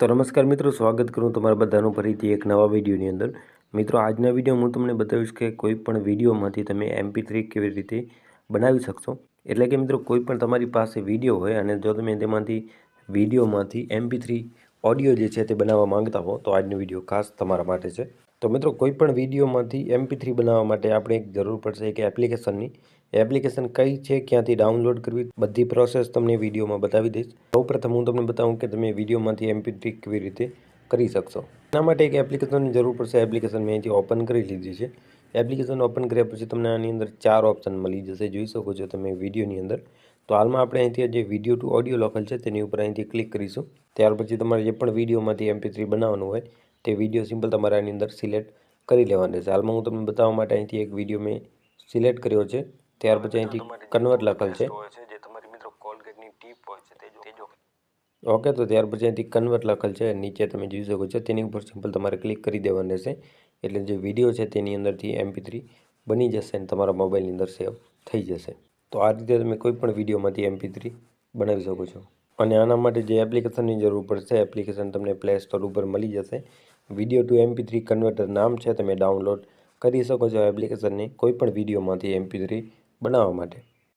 તો નમસ્કાર મિત્રો, સ્વાગત કરું તમારા બધાનું ફરીથી એક નવા વિડીયોની અંદર. મિત્રો, આજના વીડિયો હું તમને બતાવીશ કે કોઈ પણ વિડીયોમાંથી તમે એમપી થ્રી કેવી રીતે બનાવી શકશો. એટલે કે મિત્રો, કોઈ પણ તમારી પાસે વીડિયો હોય અને જો તમે તેમાંથી વિડીયોમાંથી એમપી થ્રી ઓડિયો જે છે તે બનાવવા માંગતા હો, તો આજનો વીડિયો ખાસ તમારા માટે છે. તો મિત્રો કોઈપણ વિડીયોમાંથી એમપી થ્રી બનાવવા માટે આપણે એક જરૂર પડશે એક એપ્લિકેશનની. એપ્લિકેશન કઈ છે, ક્યાંથી ડાઉનલોડ કરવી, બધી પ્રોસેસ તમને વિડીયોમાં બતાવી દઈશ. સૌપ્રથમ હું તમને બતાવું કે તમે વિડીયોમાંથી એમપી થ્રી કેવી રીતે કરી શકશો. એના માટે એક એપ્લિકેશનની જરૂર પડશે. એપ્લિકેશન મેં અહીંથી ઓપન કરી લીધી છે. એપ્લિકેશન ઓપન કર્યા પછી તમને આની અંદર ચાર ઓપ્શન મળી જશે. જોઈ શકો છો તમે વિડીયોની અંદર. તો હાલમાં આપણે અહીંથી જે વીડિયો ટુ ઓડિયો લખેલ છે, તેની ઉપર અહીંથી ક્લિક કરીશું. ત્યાર પછી તમારે જે પણ વિડીયોમાંથી એમપી થ્રી બનાવવાનું હોય તે વીડિયો સિમ્પલ તમારે આની અંદર સિલેક્ટ કરી લેવાનો છે. હાલમાં હું તમને બતાવવા માટે અહીંથી એક વીડિયો મેં સિલેક્ટ કર્યો છે. ત્યાર પછી અહીંથી કન્વર્ટ લખેલ છે. ઓકે તો ત્યાર પછી અહીંથી કન્વર્ટ લખેલ છે. નીચે તમે જોઈ શકો છો. તેની ઉપર સિમ્પલ તમારે ક્લિક કરી દેવાનું રહેશે એટલે જે વીડિયો છે તેની અંદરથી એમપી થ્રી બની જશે અને તમારા મોબાઈલની અંદર સેવ થઈ જશે. તો આ રીતે તમે કોઈ પણ વિડીયોમાંથી એમપી થ્રી બનાવી શકો છો. અને આના માટે જે એપ્લિકેશનની જરૂર પડશે એપ્લિકેશન તમને પ્લે સ્ટોર ઉપર મળી જશે. Video to MP three converter નામ છે, તમે ડાઉનલોડ કરી શકો છો એપ્લિકેશનની કોઈપણ વિડીયોમાંથી એમપી થ્રી બનાવવા માટે.